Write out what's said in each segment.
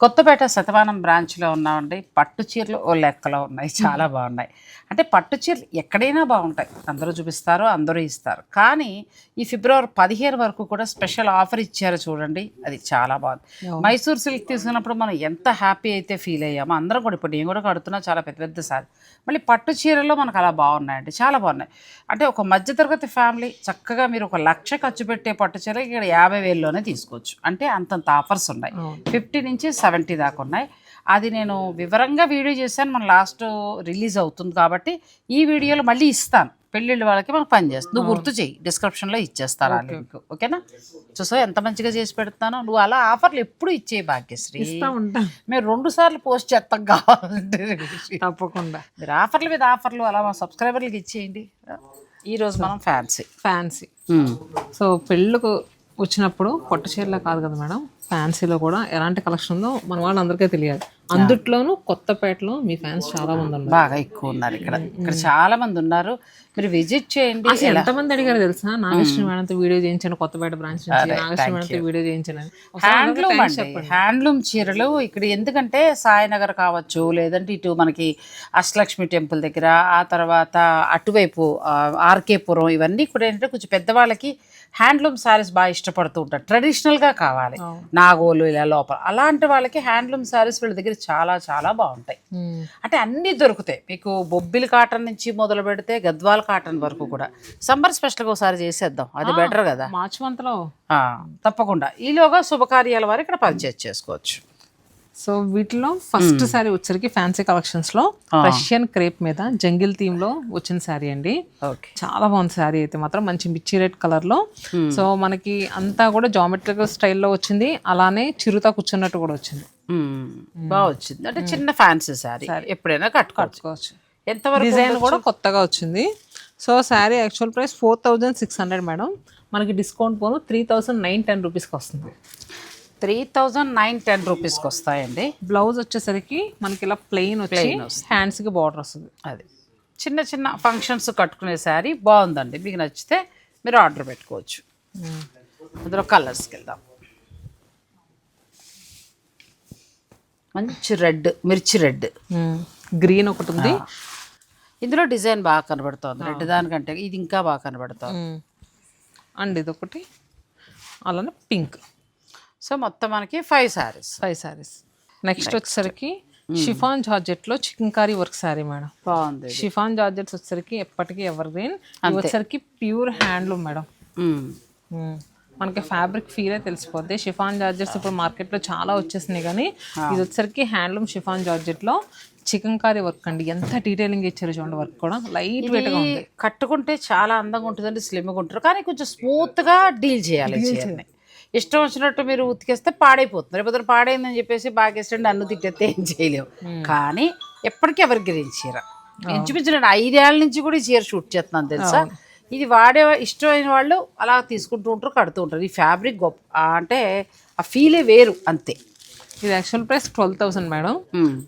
కొత్తపేట శతమానం బ్రాంచ్లో ఉన్నామండి. పట్టు చీరలు ఓ లెక్కలో ఉన్నాయి. చాలా బాగున్నాయి. అంటే పట్టు చీరలు ఎక్కడైనా బాగుంటాయి. అందరూ చూపిస్తారు అందరూ ఇస్తారు. కానీ ఈ ఫిబ్రవరి పదిహేను వరకు కూడా స్పెషల్ ఆఫర్ ఇచ్చారు చూడండి. అది చాలా బాగుంది. మైసూర్ సిల్క్ తీసుకున్నప్పుడు మనం ఎంత హ్యాపీ అయితే ఫీల్ అయ్యామో అందరం కూడా ఇప్పుడు నేను కూడా కడుతున్నా చాలా పెద్ద పెద్ద సారి. మళ్ళీ పట్టు చీరల్లో మనకు అలా బాగున్నాయండి. చాలా బాగున్నాయి. అంటే ఒక మధ్యతరగతి ఫ్యామిలీ చక్కగా మీరు ఒక లక్ష ఖర్చు పెట్టే పట్టు చీర ఇక్కడ యాభై వేల్లోనే తీసుకోవచ్చు. అంటే అంతంత ఆఫర్స్ ఉన్నాయి. ఫిఫ్టీ నుంచి సెవెంటీ దాకా ఉన్నాయి. అది నేను వివరంగా వీడియో చేశాను. మన లాస్ట్ రిలీజ్ అవుతుంది కాబట్టి ఈ వీడియోలో మళ్ళీ ఇస్తాను. పెళ్ళిళ్ళ వాళ్ళకి మనకు పని చేస్తుంది నువ్వు గుర్తు చేయి. డిస్క్రిప్షన్లో ఇచ్చేస్తాను ఆ లింక్ ఓకేనా? చూసా ఎంత మంచిగా చేసి పెడతానో నువ్వు అలా ఆఫర్లు ఎప్పుడు ఇచ్చేయి భాగ్యశ్రీ. మేము రెండు సార్లు పోస్ట్ చేస్తాం కావాలంటే తప్పకుండా. మీరు ఆఫర్ల మీద ఆఫర్లు అలా మా సబ్స్క్రైబర్లకి ఇచ్చేయండి. ఈరోజు మనం ఫ్యాన్సీ. ఫ్యాన్సీ. సో పెళ్ళికి వచ్చినప్పుడు పట్టు చీరలో కాదు కదా మేడం? ఫ్యాన్సీలో కూడా ఎలాంటి కలెక్షన్ ఉందో మన వాళ్ళందరికీ తెలియాలి. అందుట్లోనూ కొత్తపేటలో మీ ఫ్యాన్స్ చాలా మంది ఉన్నారు. బాగా ఎక్కువ ఉన్నారు ఇక్కడ. ఇక్కడ చాలా మంది ఉన్నారు. మీరు విజిట్ చేయండి. అసలు ఎంతమంది అడిగారు తెలుసా? నాగేశ్వరి మేడంతో వీడియో చేయించాను కొత్తపేట బ్రాంచ్ నుంచి. నాగేశ్వరి మేడంతో వీడియో చేయించాను హ్యాండ్లూమ్ అండి. హ్యాండ్లూమ్ చీరలు ఇక్కడ ఎందుకంటే సాయినగర్ కావచ్చు లేదంటే ఇటు మనకి అష్టలక్ష్మి టెంపుల్ దగ్గర ఆ తర్వాత అటువైపు ఆ, ఆర్కేపురం ఇవన్నీ కూడా ఏంటంటే కొంచెం పెద్దవాళ్ళకి హ్యాండ్లూమ్ శారీస్ బాగా ఇష్టపడుతూ ఉంటారు. ట్రెడిషనల్గా కావాలి. నాగోలు ఇలా లోపల. అలాంటి వాళ్ళకి హ్యాండ్లూమ్ శారీస్ వీళ్ళ దగ్గర చాలా చాలా బాగుంటాయి. అంటే అన్నీ దొరుకుతాయి. మీకు బొబ్బిలి కాటన్ నుంచి మొదలు పెడితే గద్వాల్ కాటన్ వరకు కూడా. సమ్మర్ స్పెషల్గా ఒకసారి చేసేద్దాం. అది బెటర్ కదా. మార్చి మంత్లో. తప్పకుండా. ఈలోగా శుభకార్యాల వారు ఇక్కడ పర్చేజ్ చేసుకోవచ్చు. సో వీటిలో ఫస్ట్ శారీ వచ్చరికి ఫ్యాన్సీ కలెక్షన్స్లో రష్యన్ క్రేప్ మీద జంగిల్ థీమ్లో వచ్చిన శారీ అండి. ఓకే చాలా బాగుంది శారీ అయితే మాత్రం. మంచి మిర్చి రెడ్ కలర్లో. సో మనకి అంతా కూడా జామెట్రికల్ స్టైల్లో వచ్చింది. అలానే చిరుత కూర్చున్నట్టు కూడా వచ్చింది. బాగా వచ్చింది. అంటే చిన్న ఫ్యాన్సీ శారీ ఎప్పుడైనా కట్టుకోవచ్చు. ఎంతవరకు డిజైన్ కూడా కొత్తగా వచ్చింది. So sari actual price four thousand six hundred madam మనకి డిస్కౌంట్ పోను త్రీ థౌసండ్ నైన్ టెన్ రూపీస్కి వస్తుంది. త్రీ థౌజండ్ నైన్ టెన్ రూపీస్కి వస్తాయండి బ్లౌజ్ వచ్చేసరికి మనకి ఇలా ప్లెయిన్ వచ్చి హ్యాండ్స్కి బార్డర్ వస్తుంది. అది. చిన్న చిన్న ఫంక్షన్స్ కట్టుకునే శారీ బాగుందండి. మీకు నచ్చితే మీరు ఆర్డర్ పెట్టుకోవచ్చు. అందులో కలర్స్కి వెళ్దాం. మంచి రెడ్ మిర్చి రెడ్. గ్రీన్ ఒకటి ఉంది. ఇందులో డిజైన్ బాగా కనబడుతోంది. రెడ్ దానికంటే ఇది ఇంకా బాగా కనబడుతోంది. అండ్ ఇది ఒకటి అలానే పింక్. సో మొత్తం మనకి five saris five saris next వచ్చేసరికి షిఫాన్ జార్జెట్లో chikankari work sari madam. బాగుంది షిఫాన్ జార్జెట్స్ వచ్చేసరికి ఎప్పటికీ ఎవర్ గ్రీన్ వచ్చేసరికి pure handloom madam. Hmm. Hmm. మనకి ఫ్యాబ్రిక్ ఫీలే తెలిసిపోద్ది. షిఫాన్ జార్జెట్స్ ఇప్పుడు మార్కెట్లో చాలా వచ్చేసినాయి కానీ ఇది వచ్చేసరికి హ్యాండ్లూమ్ షిఫాన్ జార్జెట్లో చికెన్ కారీ వర్క్ అండి. ఎంత డీటెయిలింగ్ ఇచ్చారు చూడండి వర్క్ కూడా. లైట్ వెయిట్గా ఇది కట్టుకుంటే చాలా అందంగా ఉంటుందండి స్లిమ్గా ఉంటారు కానీ కొంచెం స్మూత్గా డీల్ చేయాలి ఇష్టం వచ్చినట్టు మీరు ఉతికేస్తే పాడైపోతుంది. రేపు పాడైందని చెప్పేసి బాగా ఇష్టం నన్ను తిట్టేస్తే ఏం చేయలేము కానీ ఎప్పటికీ ఎవరి గ్రీన్ చీర ఇంచుమించు నేను ఐదేళ్ళ నుంచి కూడా ఈ చీర షూట్ చేస్తున్నాను తెలుసా? ఇది వాడే ఇష్టమైన వాళ్ళు అలా తీసుకుంటూ ఉంటారు కడుతూ ఉంటారు. ఈ ఫ్యాబ్రిక్ గొప్ప అంటే ఆ ఫీలే వేరు అంతే. ఇది actual price twelve thousand madam.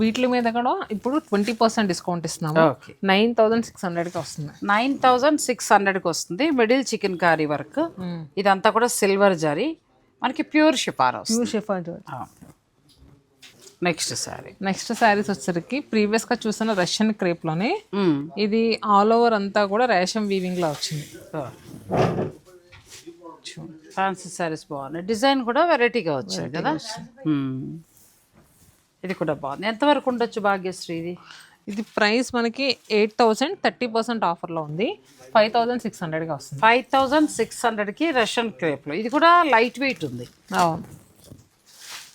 వీటి మీద కూడా ఇప్పుడు ట్వంటీ పర్సెంట్ డిస్కౌంట్ ఇస్తున్నాము. ఓకే. నైన్ థౌసండ్ సిక్స్ హండ్రెడ్కి వస్తుంది. నైన్ థౌజండ్ సిక్స్ హండ్రెడ్కి వస్తుంది. Middle chikankari work. ఇదంతా కూడా సిల్వర్ జరీ. మనకి pure Shipara pure chiffon next sorry next saris వచ్చేసరికి ప్రీవియస్గా చూసిన రష్యన్ క్రేప్లోనే ఇది ఆల్ ఓవర్ అంతా కూడా రేషం వీవింగ్లో వచ్చింది. ఫ్యాన్సీ సారీస్ బాగున్నాయి. డిజైన్ కూడా వెరైటీగా వచ్చింది కదా. ఇది కూడా బాగుంది. ఎంతవరకు ఉండొచ్చు భాగ్యశ్రీ ఇది? ఇది ప్రైస్ మనకి ఎయిట్ థౌసండ్ థర్టీ పర్సెంట్ ఆఫర్లో ఉంది. ఫైవ్ థౌసండ్ సిక్స్ హండ్రెడ్గా వస్తుంది. ఫైవ్ థౌజండ్ సిక్స్ హండ్రెడ్కి రష్యన్ క్రేప్లో. ఇది కూడా లైట్ వెయిట్ ఉంది. అవును.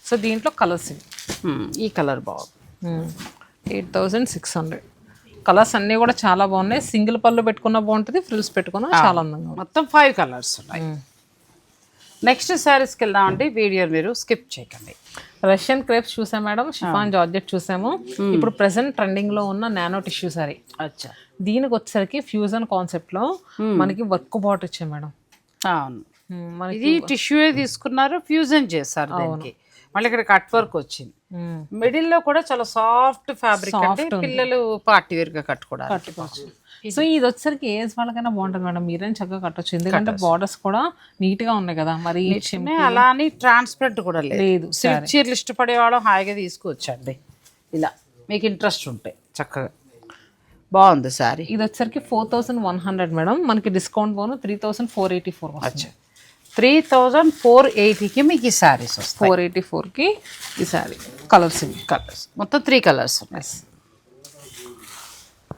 సో దీంట్లో కలర్స్. ఈ కలర్ బాగుంది. Eight thousand six hundred. Colours అన్నీ కూడా చాలా బాగున్నాయి. సింగిల్ పళ్ళు పెట్టుకున్నా బాగుంటుంది ఫ్రిల్స్ పెట్టుకున్నా చాలా అందంగా మొత్తం ఫైవ్ కలర్స్ ఉన్నాయి. నెక్స్ట్ శారీస్కి వెళ్దామండి. వీడియో మీరు స్కిప్ చేయకండి. రష్యన్ క్రేప్స్ చూసాం మేడం షిఫాన్ జార్జెట్ చూసాము. ఇప్పుడు ప్రెసెంట్ ట్రెండింగ్లో ఉన్న నానో టిష్యూ సారీ అచ్చా. దీనికి వచ్చేసరికి ఫ్యూజన్ కాన్సెప్ట్లో మనకి వర్క్ బాట్ వచ్చాయి మేడం. అవును. ఇది టిష్యూ తీసుకున్నారు ఫ్యూజన్ చేశారు దానికి. మళ్ళీ ఇక్కడ కట్ వర్క్ వచ్చింది. మిడిల్లో కూడా చాలా సాఫ్ట్ ఫ్యాబ్రిక్ అంటే పిల్లలు పార్టీ వేర్గా కట్టుకోవడానికి సో ఇది. వచ్చేసరికి ఏజ్ వాళ్ళకైనా బాగుంటుంది మేడం. మీరేం చక్కగా కట్టొచ్చు. ఎందుకంటే బార్డర్స్ కూడా నీట్గా ఉన్నాయి కదా. మరి అలా అని ట్రాన్స్పరెంట్ కూడా లేదు. సిల్క్ చీరలు ఇష్టపడే వాళ్ళం హాయిగా తీసుకోవచ్చండి. ఇలా. మీకు ఇంట్రెస్ట్ ఉంటాయి చక్కగా. బాగుంది సారీ. ఇది వచ్చేసరికి four thousand one hundred madam. మనకి డిస్కౌంట్ పోను three thousand four eighty four three thousand four ఎయిటీకి మీకు ఈ శారీస్ ఫోర్ ఎయిటీ ఫోర్కి ఈ సారీ కలర్స్ కలర్స్ మొత్తం త్రీ కలర్స్ ఉన్నాయి.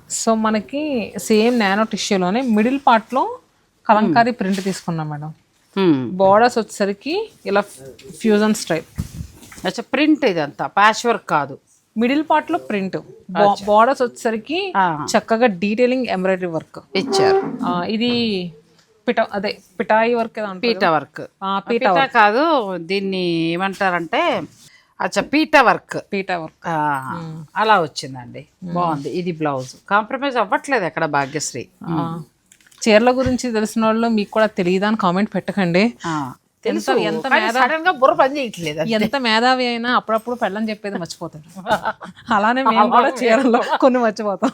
సో మనకి సేమ్ నానో టిష్యూలోనే మిడిల్ పార్ట్లో కలంకారీ ప్రింట్ తీసుకున్నాం మేడం. Hmm. బార్డర్స్ వచ్చేసరికి ఇలా ఫ్యూజన్ స్టైల్ అచ్చా ప్రింట్ ఇదంతా ప్యాచ్ వర్క్ కాదు. మిడిల్ పార్ట్లో ప్రింట్. బార్డర్స్ వచ్చేసరికి. చక్కగా డీటెయిలింగ్ ఎంబ్రాయిడరీ వర్క్ ఇచ్చారు. ఇది పిట అదే పిటాయి వర్క్ పీట వర్క్ పీట కాదు దీన్ని ఏమంటారంటే అచ్చా పీట వర్క్. PETA work. అలా వచ్చిందండి. బాగుంది. ఇది బ్లౌజ్. కాంప్రమైజ్ అవ్వట్లేదు ఎక్కడ భాగ్యశ్రీ. చీరల గురించి తెలిసిన వాళ్ళు మీకు కూడా తెలియదా అని కామెంట్ పెట్టకండి. తెలుసు. ఎంత గా బుర్ర పని చేయట్లేదు ఎంత మేధావి అయినా అప్పుడప్పుడు పెళ్ళని చెప్పేది మర్చిపోతాడు అలానే మేము కూడా చీరలో కొన్ని మర్చిపోతాం.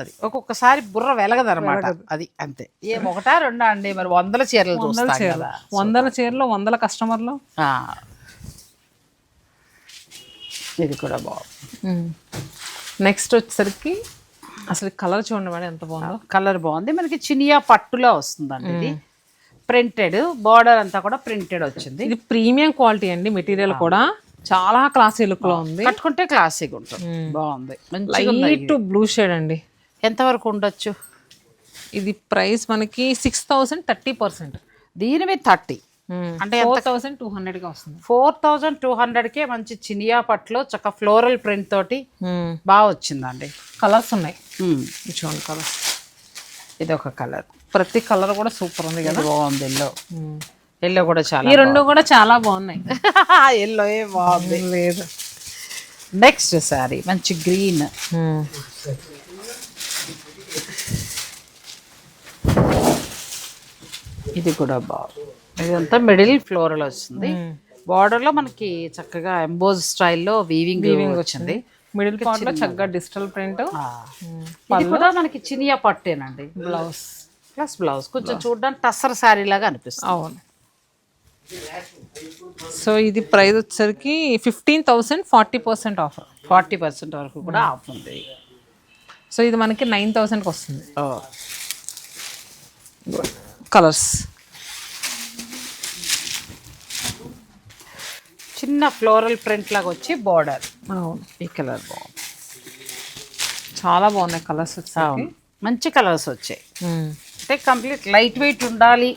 అది. ఒక్కొక్కసారి బుర్ర వెలగదనమాట అది అంతే. ఏం ఒకటా రెండా అండి? మరి వందల చీరలు చూస్తాం కదా. వందల చీరలు వందల కస్టమర్లు. ఇది కూడా బాగుంది. నెక్స్ట్ వచ్చేసరికి అసలు కలర్ చూడండి మేడం ఎంత బాగుందో. కలర్ బాగుంది. మనకి చినియా పట్టులో వస్తుందండి ఇది. ప్రింటెడ్ బార్డర్ అంతా కూడా ప్రింటెడ్ వచ్చింది. ఇది ప్రీమియం క్వాలిటీ అండి మెటీరియల్ కూడా. చాలా క్లాసీ లుక్లో ఉంది. కట్టుకుంటే క్లాసిక్ ఉంటుంది. బాగుంది. లైట్ బ్లూ షేడ్ అండి. ఎంతవరకు ఉండొచ్చు? ఇది ప్రైస్ మనకి సిక్స్ థౌసండ్ థర్టీ పర్సెంట్ దీని మీద థర్టీ అంటే ఫోర్ థౌసండ్ టూ హండ్రెడ్గా వస్తుంది. ఫోర్ థౌజండ్ టూ హండ్రెడ్కే మంచి చినియా పట్టులో చక్క ఫ్లోరల్ ప్రింట్ తోటి బాగా వచ్చిందండి. కలర్స్ ఉన్నాయి. చూడండి కలర్స్ ఇది ఒక కలర్ ప్రతి కలర్ కూడా సూపర్ ఉంది కదా? బాగుంది ఎల్లో ఎల్లో కూడా చాలా ఈ రెండు కూడా చాలా బాగున్నాయి. ఎల్లో ఏ బాగుంది. లేదు. నెక్స్ట్ సారీ మంచి గ్రీన్ ఇది కూడా బాగుంది. ఇదంతా మిడిల్ ఫ్లోరల్ వస్తుంది. బార్డర్లో మనకి చక్కగా ఎంబోజ్ స్టైల్లో వీవింగ్ వీవింగ్ వచ్చింది. మిడిల్ పార్ట్లో చక్కగా డిజిటల్ ప్రింట్. ఇది కూడా మనకి చినియా పట్టేనండి. బ్లౌజ్ ప్లస్ బ్లౌజ్ కొంచెం చూడడానికి టస్సర్ శారీ లాగా అనిపిస్తుంది. అవును. సో ఇది ప్రైస్ వచ్చేసరికి fifteen thousand forty percent offer forty percent వరకు కూడా ఆఫ్ ఉంది. సో ఇది మనకి నైన్ థౌసండ్కి వస్తుంది. కలర్స్ చిన్న ఫ్లోరల్ ప్రింట్ లాగా వచ్చి బార్డర్. అవును. ఈ కలర్ బాగుంది. చాలా బాగున్నాయి కలర్స్ అవును. మంచి కలర్స్ వచ్చాయి. అంటే కంప్లీట్ లైట్ వెయిట్ ఉండాలి.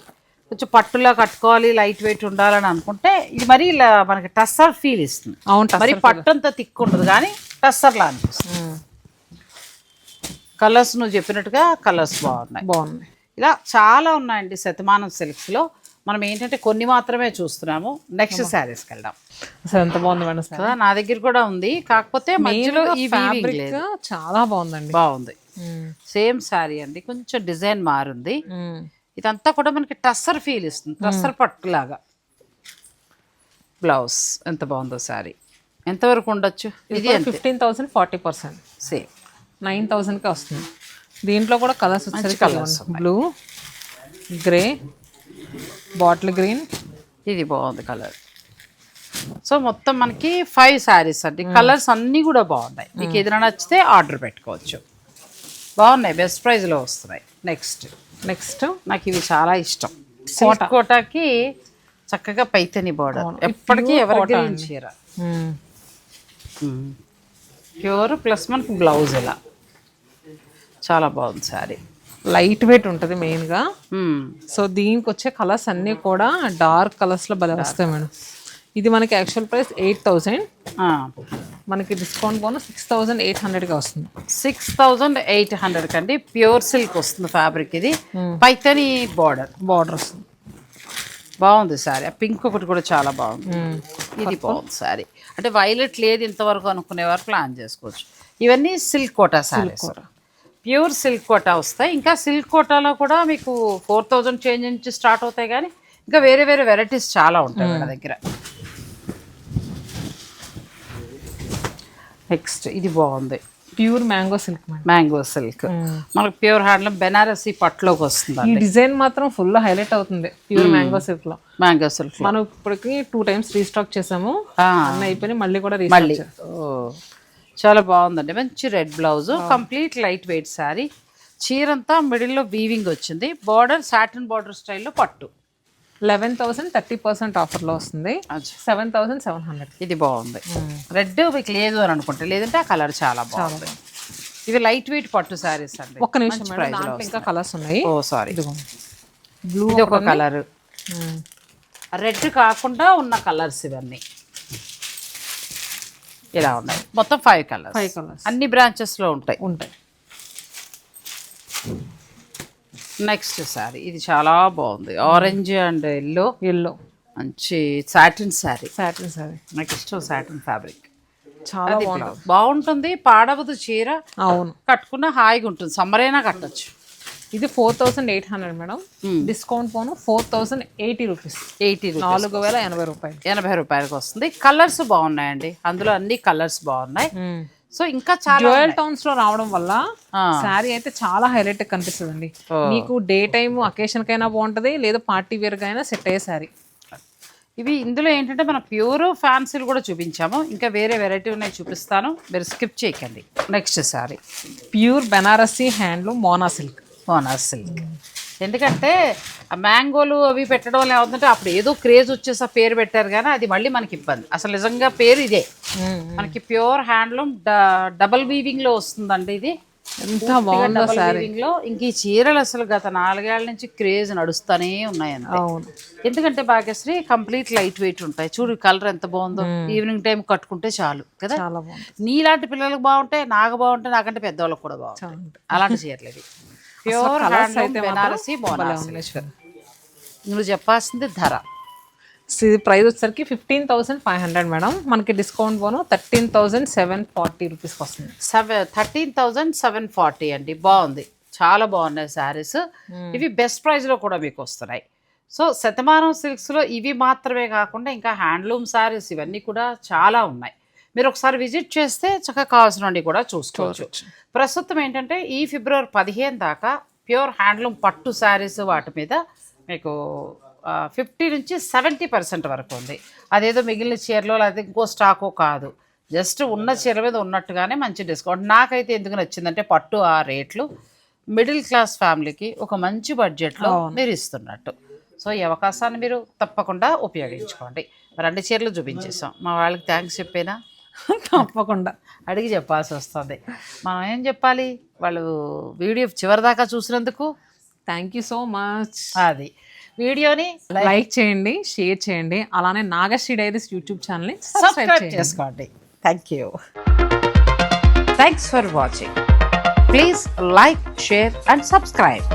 కొంచెం పట్టులా కట్టుకోవాలి లైట్ వెయిట్ ఉండాలని అనుకుంటే ఇది మరి ఇలా మనకి టస్సర్ ఫీల్ ఇస్తుంది. అవును మరి పట్టు అంత తిక్కు ఉండదు కానీ టస్సర్లా అనిపిస్తుంది. కలర్స్ నువ్వు చెప్పినట్టుగా కలర్స్ బాగున్నాయి. బాగుంది ఇలా చాలా ఉన్నాయండి శతమానం సిల్క్స్లో. మనం ఏంటంటే కొన్ని మాత్రమే చూస్తున్నాము. నెక్స్ట్ శారీస్కి వెళ్దాం అసలు ఎంత బాగుంది మేడం కదా నా దగ్గర కూడా ఉంది. కాకపోతే మధ్యలో ఈ ఫ్యాబ్రిక్ చాలా బాగుందండి. బాగుంది. సేమ్ శారీ అండి. కొంచెం డిజైన్ మారుంది. ఇదంతా కూడా మనకి టస్సర్ ఫీల్ ఇస్తుంది. టస్సర్ పట్టులాగా. బ్లౌజ్ ఎంత బాగుందో శారీ ఎంతవరకు ఉండొచ్చు? ఇది fifteen thousand forty percent same nine థౌసండ్కి వస్తుంది. దీంట్లో కూడా కలర్స్ వచ్చేసరికి colours blue grey bottle green. ఇది బాగుంది కలర్. సో మొత్తం మనకి ఫైవ్ శారీస్ అండి. కలర్స్ అన్నీ కూడా బాగున్నాయి. మీకు ఏదైనా నచ్చితే ఆర్డర్ పెట్టుకోవచ్చు. బాగున్నాయి బెస్ట్ ప్రైస్లో వస్తున్నాయి. నెక్స్ట్ నెక్స్ట్ నాకు ఇవి చాలా ఇష్టం. సిల్క్ కోటాకి చక్కగా పైతని బార్డర్ ఎప్పటికీ ఎవరి గ్రీన్ చీర ప్యూర్ ప్లస్ మనకి బ్లౌజ్ ఇలా. చాలా బాగుంది శారీ లైట్ వెయిట్ ఉంటుంది మెయిన్గా సో దీనికి వచ్చే కలర్స్ అన్నీ కూడా డార్క్ కలర్స్లో భలే వస్తాయి మేడం. ఇది మనకి యాక్చువల్ ప్రైస్ ఎయిట్ థౌసండ్. మనకి డిస్కౌంట్ పోను సిక్స్ థౌసండ్ ఎయిట్ హండ్రెడ్గా వస్తుంది. సిక్స్ థౌజండ్ ఎయిట్ హండ్రెడ్ కండి. ప్యూర్ సిల్క్ వస్తుంది ఫ్యాబ్రిక్ ఇది. పైతని బార్డర్ బార్డర్ వస్తుంది. బాగుంది శారీ ఆ పింక్ ఒకటి కూడా చాలా బాగుంది. ఇది బాగుంది శారీ అంటే వైలెట్ లేదు ఇంతవరకు అనుకునేవారు ప్లాన్ చేసుకోవచ్చు. ఇవన్నీ silk Kota saris pure silk Kota వస్తాయి. ఇంకా సిల్క్ కోటాలో కూడా మీకు ఫోర్ థౌజండ్ చేంజ్ నుంచి స్టార్ట్ అవుతాయి కానీ ఇంకా వేరే వేరే వెరైటీస్ చాలా ఉంటాయి మన దగ్గర. నెక్స్ట్ ఇది బాగుంది. Pure mango silk mango silk. మనకు ప్యూర్ హ్యాండ్లూమ్ ఈ పట్టులోకి వస్తుంది ఈ డిజైన్ మాత్రం ఫుల్ హైలైట్ అవుతుంది ప్యూర్ మ్యాంగో సిల్క్లో మ్యాంగో సిల్క్ మనం ఇప్పటికి టూ టైమ్స్ రీస్టాక్ చేసాము. అయిపోయి మళ్ళీ కూడా రీస్టాక్ చాలా బాగుందండి. మంచి red blouse complete light weight sari చీరంతా మిడిల్లో వీవింగ్ వచ్చింది. బార్డర్ సాటిన్ బార్డర్ స్టైల్లో పట్టు. లెవెన్ థౌసండ్ థర్టీ పర్సెంట్ ఆఫర్లో వస్తుంది. సెవెన్ థౌసండ్ సెవెన్ హండ్రెడ్ ఇది బాగుంది. రెడ్ మీకు లేదు అని అనుకుంటే. లేదంటే ఆ కలర్ చాలా బాగుంది. ఇవి లైట్ వెయిట్ పట్టు శారీస్ అండి. ఒక్క నిమిషం దాంట్లో ఇంకా కలర్స్ ఉన్నాయి. ఓ సారీ బ్లూ ఇది ఒక కలర్ రెడ్ కాకుండా ఉన్న కలర్స్ ఇవన్నీ. ఇలా ఉన్నాయి. మొత్తం ఫైవ్ కలర్స్ ఫైవ్ కలర్స్ అన్ని బ్రాంచెస్లో ఉంటాయి. ఉంటాయి. నెక్స్ట్ శారీ ఇది చాలా బాగుంది. ఆరెంజ్ అండ్ ఎల్లో ఎల్లో మంచి సాటిన్ శారీ సాటిన్ సారీ నాకు ఇష్టం సాటిన్ ఫ్యాబ్రిక్ చాలా బాగుంటుంది. బాగుంటుంది. పాడవదు చీర. అవును. కట్టుకున్న హాయిగా ఉంటుంది. సమ్మర్ అయినా కట్టచ్చు. ఇది four thousand eight hundred madam discount పోను four thousand eighty rupees eighty నాలుగు వేల ఎనభై రూపాయలు. ఎనభై రూపాయలకి వస్తుంది కలర్స్ బాగున్నాయండి. అందులో అన్ని కలర్స్ బాగున్నాయి. సో ఇంకా చాలా జ్యువెల్ టౌన్స్లో రావడం వల్ల. శారీ అయితే చాలా హైలైట్ కనిపిస్తుంది అండి మీకు డే టైమ్ అకేషన్ కైనా బాగుంటది లేదా పార్టీ వేర్ కైనా సెట్ అయ్యే శారీ. ఇవి ఇందులో ఏంటంటే మనం ప్యూర్ ఫ్యాన్సీలు కూడా చూపించాము. ఇంకా వేరే వెరైటీ ఉన్నాయి చూపిస్తాను. మీరు స్కిప్ చేయకండి. Next sari pure Banarasi handloom Mona silk మోనా సిల్క్ ఎందుకంటే ఆ మ్యాంగోలు అవి పెట్టడం వల్ల ఏమవుతుందంటే అప్పుడు ఏదో క్రేజ్ వచ్చేసి పేరు పెట్టారు కానీ అది మళ్ళీ మనకి ఇబ్బంది. అసలు నిజంగా పేరు ఇదే. మనకి ప్యూర్ హ్యాండ్లూమ్ డబల్ వీవింగ్లో వస్తుందండి ఇది. ఎంత బాగుందో లో. ఇంక ఈ చీరలు అసలు గత నాలుగేళ్ళ నుంచి క్రేజ్ నడుస్తూనే ఉన్నాయి అవును. ఎందుకంటే భాగ్యశ్రీ కంప్లీట్ లైట్ వెయిట్ ఉంటాయి. చూడు కలర్ ఎంత బాగుందో. ఈవినింగ్ టైం కట్టుకుంటే చాలు కదా? నీలాంటి పిల్లలకు బాగుంటాయి నాకు బాగుంటాయి నాకంటే పెద్దవాళ్ళకి కూడా బాగుంటాయి. అలాంటి చీరలు ఇవి. ప్యూర్ అయితే బెనారసి బోనారసి నువ్వు చెప్పాల్సింది ధర. ఇది ప్రైస్ వచ్చేసరికి fifteen thousand five hundred madam. మనకి డిస్కౌంట్ పోను థర్టీన్ థౌసండ్ సెవెన్ ఫార్టీ రూపీస్కి వస్తుంది. Seven thirteen thousand seven forty అండి. బాగుంది. చాలా బాగున్నాయి శారీస్. ఇవి బెస్ట్ ప్రైస్లో కూడా మీకు వస్తున్నాయి. సో శతమానం సిల్క్స్లో ఇవి మాత్రమే కాకుండా ఇంకా హ్యాండ్లూమ్ శారీస్ ఇవన్నీ కూడా చాలా ఉన్నాయి. మీరు ఒకసారి విజిట్ చేస్తే చక్కగా కావాల్సినవి కూడా చూసుకోవచ్చు. ప్రస్తుతం ఏంటంటే ఈ ఫిబ్రవరి పదిహేను దాకా ప్యూర్ హ్యాండ్లూమ్ పట్టు శారీస్ వాటి మీద మీకు ఫిఫ్టీ నుంచి సెవెంటీ పర్సెంట్ వరకు ఉంది. అదేదో మిగిలిన చీరలో లేకపోతే ఇంకో స్టాకో కాదు. జస్ట్ ఉన్న చీర మీద ఉన్నట్టుగానే మంచి డిస్కౌంట్. నాకైతే ఎందుకు నచ్చిందంటే పట్టు ఆ రేట్లు. మిడిల్ క్లాస్ ఫ్యామిలీకి ఒక మంచి బడ్జెట్లో మీరు ఇస్తున్నట్టు. సో ఈ అవకాశాన్ని మీరు తప్పకుండా ఉపయోగించుకోండి. అన్ని చీరలు చూపించేసాం మా వాళ్ళకి థ్యాంక్స్ చెప్పేనా? తప్పకుండా. అడిగి చెప్పాల్సి వస్తుంది. మనం ఏం చెప్పాలి? వాళ్ళు వీడియో చివరిదాకా చూసినందుకు థ్యాంక్ యూ సో మచ్ అది. వీడియోని లైక్ చేయండి షేర్ చేయండి. అలానే నాగశ్రీ డైరీస్ యూట్యూబ్ ఛానల్ని సబ్స్క్రైబ్ చేసుకోండి. Thank you thanks for watching please like share and subscribe